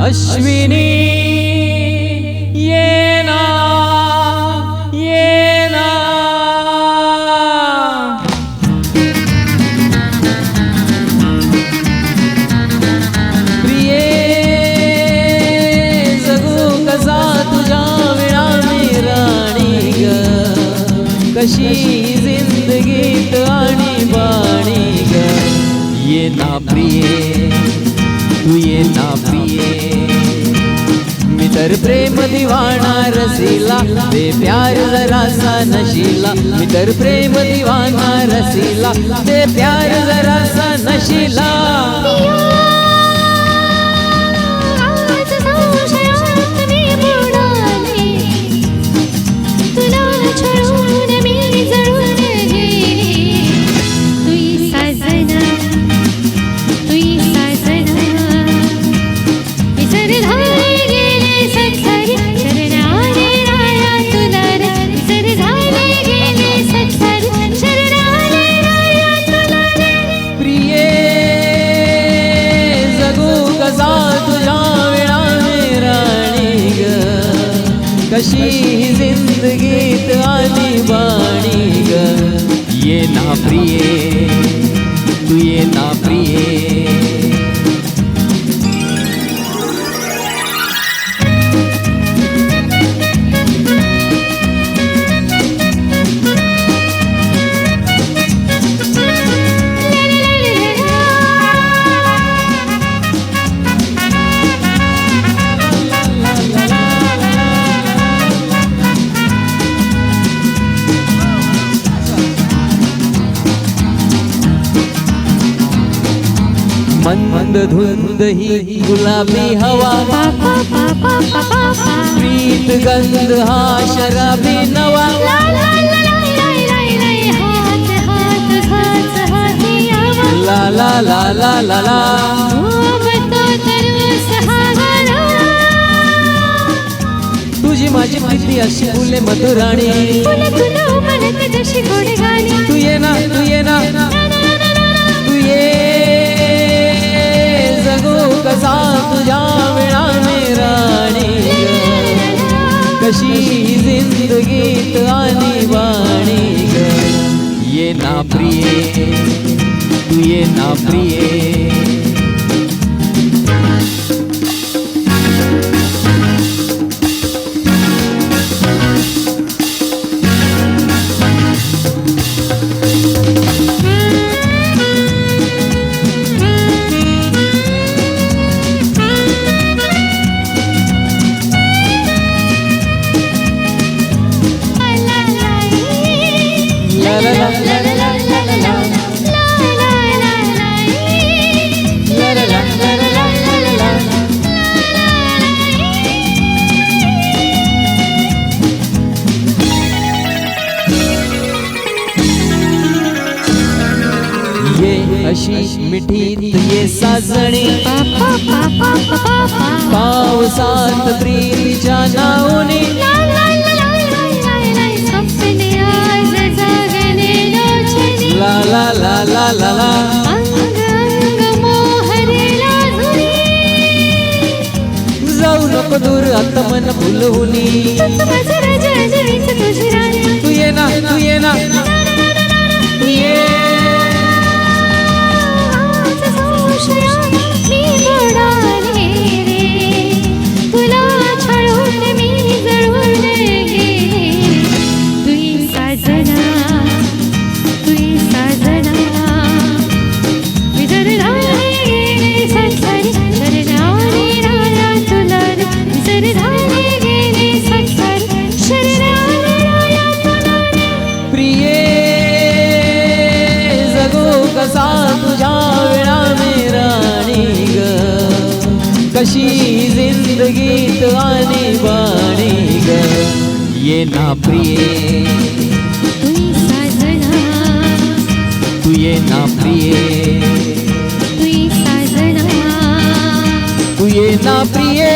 अश्विनी, ये ना ये ना। प्रिये, जगू कसा तुझा विणा मी राणी ग कशी जिंदगीत आणि बाणी ग। ये ना प्रिये, तू ये ना प्रिये। तर प्रेम दिवाणा रसिला ते प्यार जरासा नशिला. मी तर प्रेम दिवाणा रसिला ते प्यार जरासा नशिला. अशी ही जिंदगीत आली बाणी ग. ये ना प्रिये तू ये ना प्रिये. मंद धुंद ही गुलाबी हवा. प्रीत गंध हा शराबी नवा. ला ला ला ला ला ला. तुझी माझी प्रीती अशी फुले मधुराणी. तू ये ना तू ये ना. कसा तुझ्या वेळा राणी कशी जिंदगीत आणि वाणी ये ना प्रिये तू ये ना प्रिये. ये अशी मिठीत ये साजणी. पावसात प्रीतीच्या नावनी. ला ला. जाऊ नको दूर आता मन फुलहुनी तू ये ना तू ये ना. तू ये. कसा तुझ्या वेळा मेराणी ग कशी जिंदगीत आणि बाणी ग. ये ना प्रिये. तू ये ना प्रिये. तू ये ना प्रिये.